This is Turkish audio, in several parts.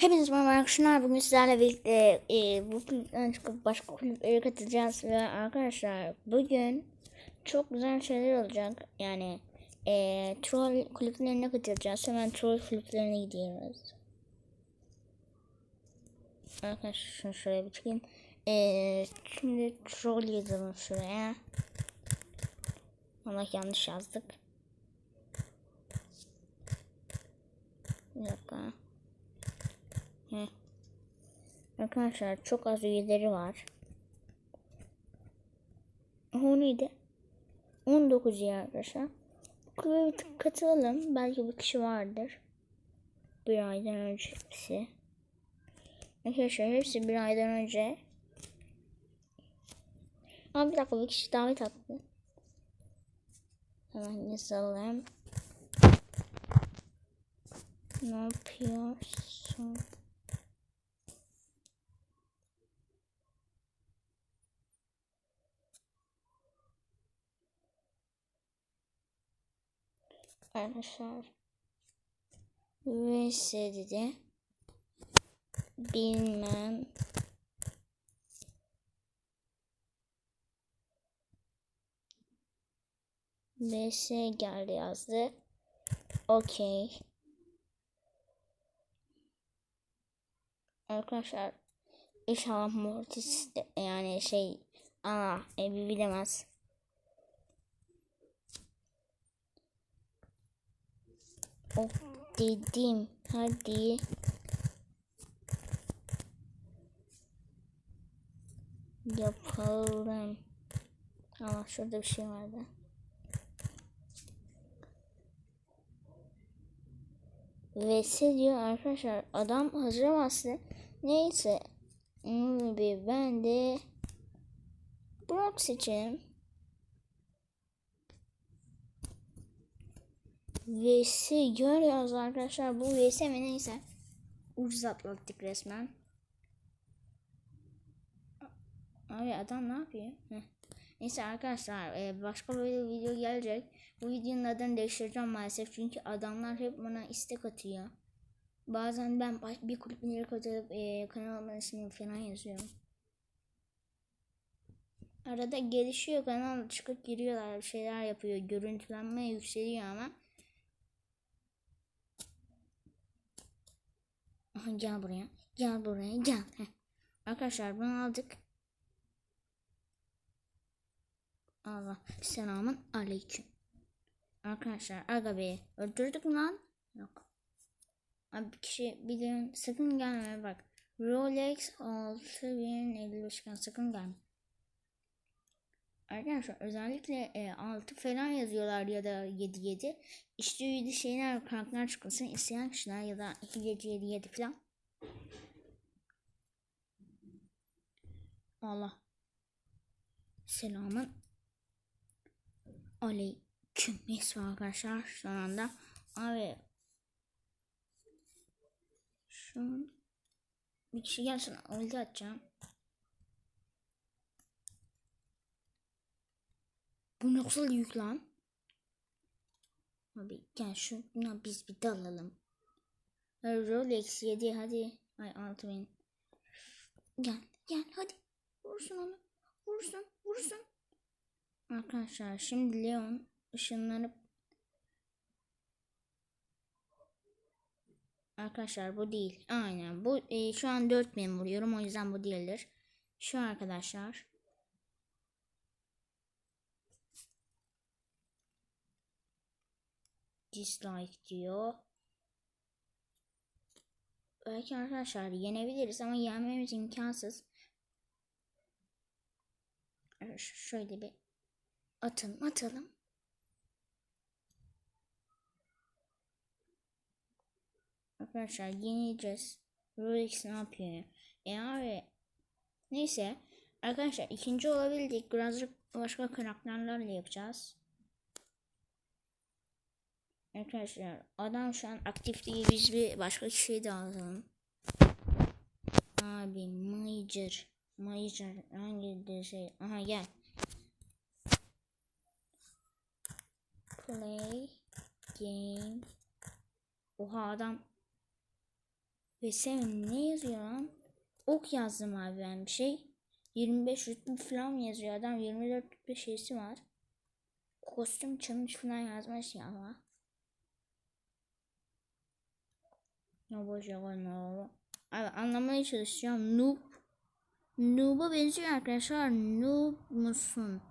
Hepiniz merhaba arkadaşlar. Bugün sizlerle birlikte e, bu kulüpten çıkıp başka kulüplere katılacağız ve arkadaşlar bugün çok güzel şeyler olacak. Yani e, troll kulüplerine katılacağız. Hemen troll kulüplerine gidiyoruz. Arkadaşlar şöyle bir çıkayım. E, şimdi troll yazalım şuraya. Allah yanlış yazdık. Bir dakika. Heh. Arkadaşlar çok az üyeleri var. O neydi? 19 ya arkadaşlar. Kulübe bir tık katılalım. Belki bir kişi vardır. Bir aydan öncesi. Arkadaşlar hepsi bir aydan önce. Ama bir dakika bir kişi davet attı. Hemen yazalım. Ne yapıyorsun? Arkadaşlar. Vs dedi bilmem. Vs geldi yazdı. Okey. Arkadaşlar inşallah Mortis yani şey ana evi bilemez Of dedim. Hadi. Yapalım. Ama şurada bir şey vardı. VS diyor arkadaşlar. Adam hazır bastı. Neyse. Hmm, bir ben de Brock seçelim. VS görüyoruz arkadaşlar. Bu VS mi neyse. Ucuz atlattık resmen. Abi adam ne yapıyor? Heh. Neyse arkadaşlar e, başka böyle video gelecek. Bu videonun adını değiştireceğim maalesef. Çünkü adamlar hep bana istek atıyor. Bazen ben bir kulüplere katılıp e, kanalımın ismini falan yazıyorum. Arada gelişiyor kanal çıkıp giriyorlar bir şeyler yapıyor. Görüntülenme yükseliyor ama. Aha, gel buraya. Gel buraya gel. Heh. Arkadaşlar bunu aldık. Allah selamun aleyküm. Arkadaşlar aga be öldürdük mü lan? Yok. Abi bir kişi biliyorsun sakın gelme bak. Rolex 6055 kan sakın gelme. Arkadaşlar özellikle e, 6 falan yazıyorlar ya da 7 7. İşte 7 şeyler karakter çıkmasın isteyen kişiler ya da 2 7 7 7 falan. Allah. Selamın aleyküm. Neyse arkadaşlar şu anda. Abi. Şu an bir kişi gelsin ulti atacağım. Bu nasıl yük lan? Abi gel şuna biz bir dalalım. Rolex 7 hadi. Ay 6000. Gel gel hadi. Vursun onu. Vursun vursun. Arkadaşlar şimdi Leon ışınlanıp Arkadaşlar bu değil. Aynen bu e, şu an 4000 vuruyorum o yüzden bu değildir. Şu arkadaşlar. Dislike diyor. Belki arkadaşlar yenebiliriz ama yenmemiz imkansız. Şöyle bir atalım atalım. Arkadaşlar yeneceğiz. Rolex ne yapıyor? E abi neyse arkadaşlar ikinci olabildik. Birazcık başka karakterlerle yapacağız. Arkadaşlar adam şu an aktif değil. Biz bir başka kişiyi de alalım. Abi Major. Major hangi de şey? Aha gel. Play game. Oha adam Ve sen ne yazıyor lan? Ok yazdım abi ben bir şey. 25 rütbe falan yazıyor adam 24 rütbe şeysi var. Kostüm çalmış falan yazmış ya ama. Ne boş olur. Abi anlamaya çalışacağım. Noob. Noob'a benziyor arkadaşlar. Noob musun?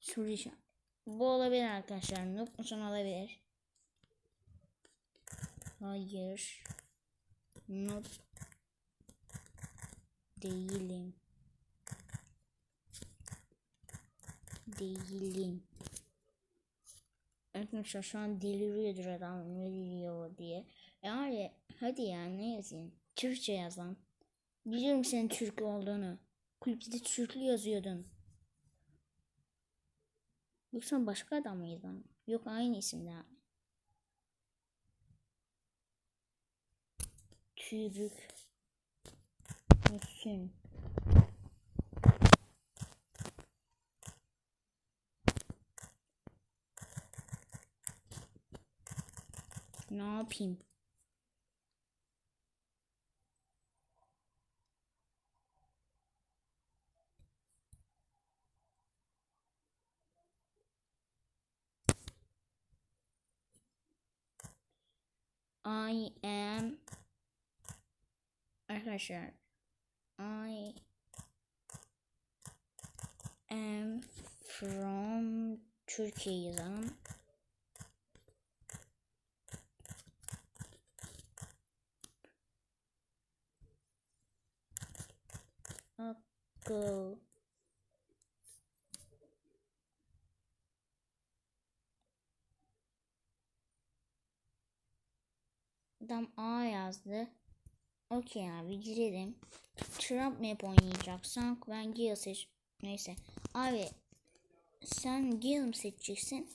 Soracağım. Bu olabilir arkadaşlar. Noob musun olabilir. Hayır. Noob değilim. Değilim. Arkadaşlar şu an deliriyordur adam ne diyor diye. Yani hadi ya ne yazayım? Türkçe yazan. Biliyorum senin Türk olduğunu. Kulüpte Türklü yazıyordun. Yoksa başka adam mıydın? Yok aynı isimde abi. Tübük. Müsün. Ne yapayım? I am Arkadaşlar I am from Türkiye. Adam A yazdı. Okey abi girelim. Trump map oynayacaksan ben Gale seç. Neyse. Abi sen Gale mi seçeceksin?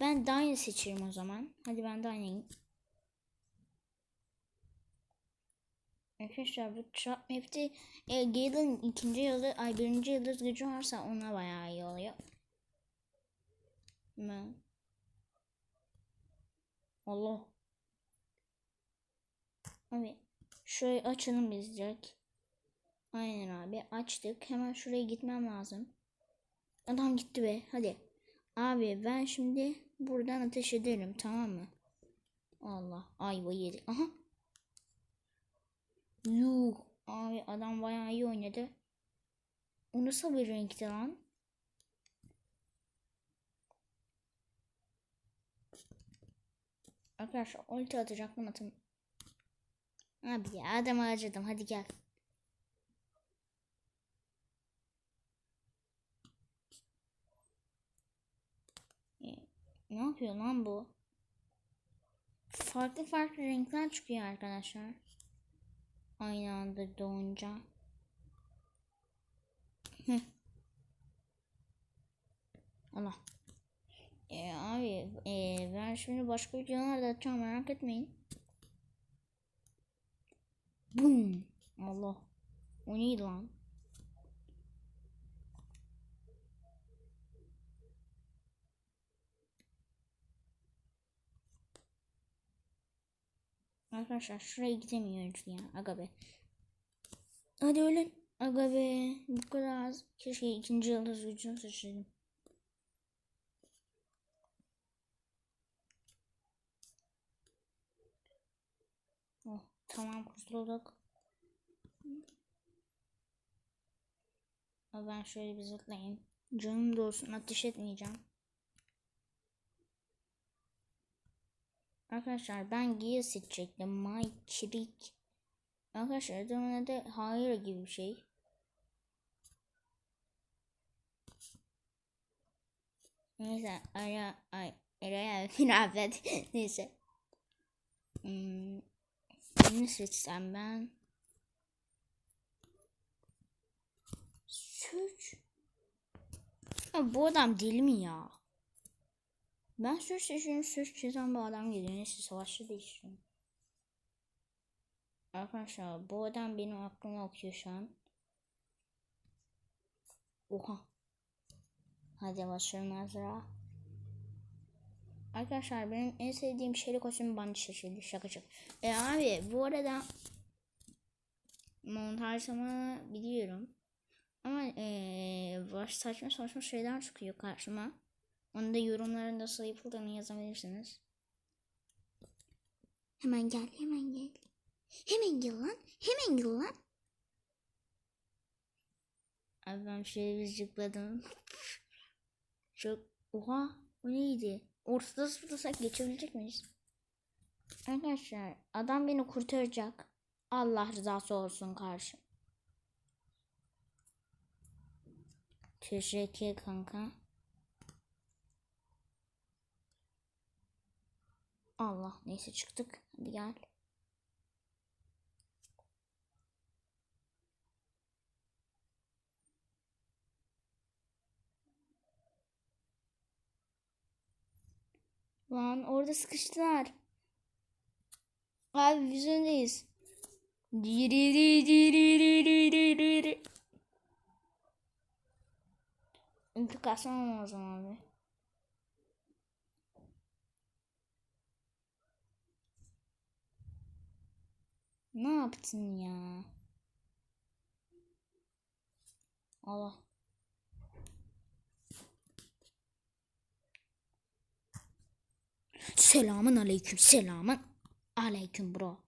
Ben Dyna seçerim o zaman. Hadi ben Dyna'yım. Arkadaşlar bu Trap Map'te e, Gale'ın ikinci yıldız, ay birinci yıldız gücü varsa ona bayağı iyi oluyor. Ben. Allah. Abi şurayı açalım biz direkt. Aynen abi açtık. Hemen şuraya gitmem lazım. Adam gitti be hadi. Abi ben şimdi buradan ateş ederim tamam mı? Allah ayva yedik. Aha Yuh. Abi adam bayağı iyi oynadı. O nasıl bir renkti lan? Arkadaşlar ulti atacaktım atım. Abi ya adamı harcadım hadi gel. E, ne yapıyor lan bu? Farklı farklı renkler çıkıyor arkadaşlar. Aynı anda doğunca. Allah. E, abi e, ben şimdi başka videolarda atacağım merak etmeyin. Bum. Allah. O neydi lan? Arkadaşlar şuraya gidemiyoruz ya. Aga be. Hadi ölün. Aga be. Bu kadar az. Keşke ikinci yıldız gücünü seçelim. Oh, tamam kurtulduk. Ben şöyle bir zıplayayım. Canım doğsun ateş etmeyeceğim. Arkadaşlar ben Gia seçecektim. My Kirik. Arkadaşlar adamın adı Hayır gibi bir şey. Neyse ara ay araya firafet neyse. Hmm, ne seçsem ben? Suç. Ya bu adam deli mi ya? Ben söz seçiyorum söz çizen bu adam geliyor. Neyse savaşçı değiştiriyorum. Arkadaşlar bu adam benim aklımı okuyor şu an. Oha. Hadi başlayalım Azra. Arkadaşlar benim en sevdiğim şeyli kostüm bandı şaşırdı. Şaka şaka. E abi bu arada montajlama biliyorum. Ama baş saçma saçma şeyler çıkıyor karşıma. Onu da yorumlarında sayfalarını yazabilirsiniz. Hemen gel, hemen gel. Hemen gel lan, hemen gel lan. Abi ben şöyle bir zıpladım. Çok, oha, o neydi? Ortada zıplasak geçebilecek miyiz? Arkadaşlar, adam beni kurtaracak. Allah rızası olsun karşı. Teşekkür kanka. Allah neyse çıktık. Hadi gel. Lan orada sıkıştılar. Abi biz öndeyiz. Diriri. İntikasyon lazım abi. Ne yaptın ya? Allah. Selamın aleyküm. Selamın aleyküm bro.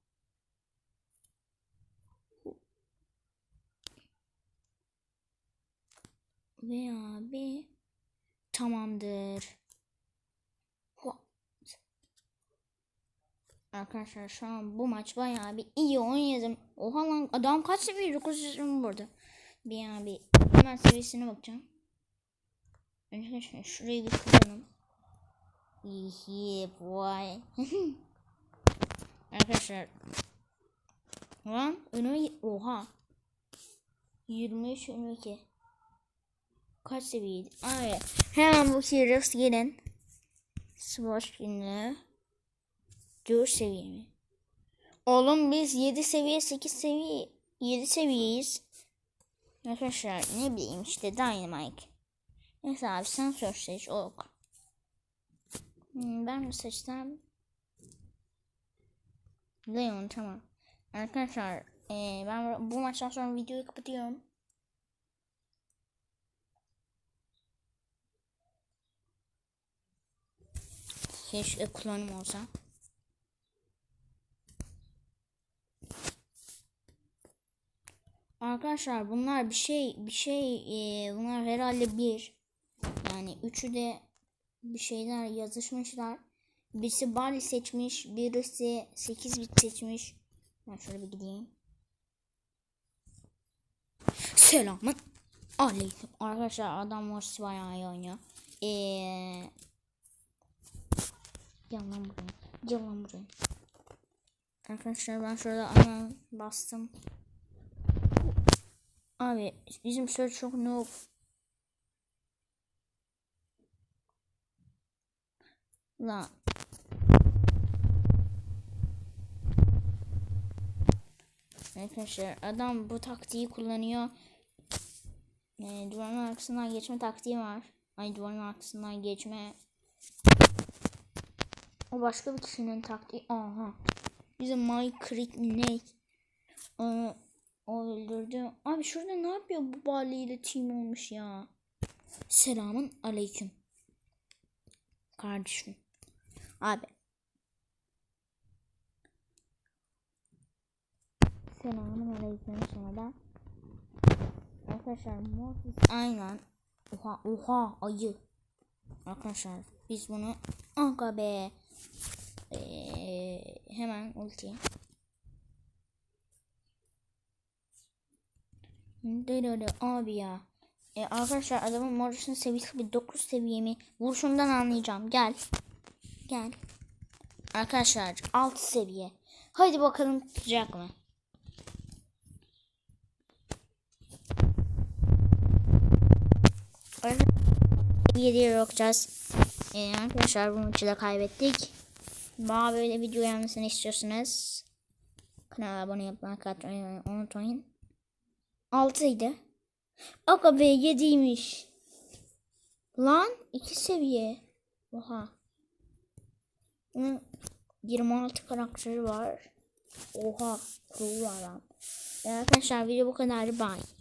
Ve abi tamamdır. Arkadaşlar şu an bu maç bayağı bir iyi oynadım. Oha lan adam kaç seviye 920 burada. Bir abi hemen seviyesine bakacağım. Önce şurayı bir kıralım. Yeah boy. Arkadaşlar. Lan önüme oha. 23 22. Kaç seviyeydi? Ay, hemen bu Heroes gelin. Savaş günü. 4 seviye mi? Oğlum biz 7 seviye 8 seviye 7 seviyeyiz. Arkadaşlar ne bileyim işte Dynamite. Neyse abi sen sor seç ok. Hmm, ben mi seçsem? Leon tamam. Arkadaşlar ee, ben bu maçtan sonra videoyu kapatıyorum. Keşke klonum olsa. Arkadaşlar bunlar bir şey bir şey e, bunlar herhalde bir yani üçü de bir şeyler yazışmışlar. Birisi Bali seçmiş, birisi 8 bit seçmiş. Ben şöyle bir gideyim. Selamın aleyküm. Arkadaşlar adam Morsi bayağı iyi oynuyor. Eee Gel lan buraya. Gel lan buraya. Arkadaşlar ben şurada ana bastım. Abi bizim şöyle çok noob. La. Arkadaşlar adam bu taktiği kullanıyor. Ee, duvarın arkasından geçme taktiği var. Ay duvarın arkasından geçme o başka bir kişinin taktiği. Aha. Bize My Creek ne? Onu o öldürdü. Abi şurada ne yapıyor bu Bali ile team olmuş ya. Selamın aleyküm. Kardeşim. Abi. Selamın aleyküm sonra da. Arkadaşlar Mortis aynen. Oha oha ayı. Arkadaşlar biz bunu aga be ee, hemen ulti. Dede abi ya. Ee, arkadaşlar adamın Morris'in seviyesi bir 9 seviye mi? Vuruşundan anlayacağım. Gel. Gel. Arkadaşlar 6 seviye. Hadi bakalım tutacak mı? Yediye bakacağız. Ee, arkadaşlar bu maçı da kaybettik. Bana böyle video gelmesini istiyorsanız kanala abone yapmayı unutmayın. 6 idi. Aga be 7'ymiş. Lan 2 seviye. Oha. Bunun 26 karakteri var. Oha. Cool var lan. E arkadaşlar video bu kadar. Bye.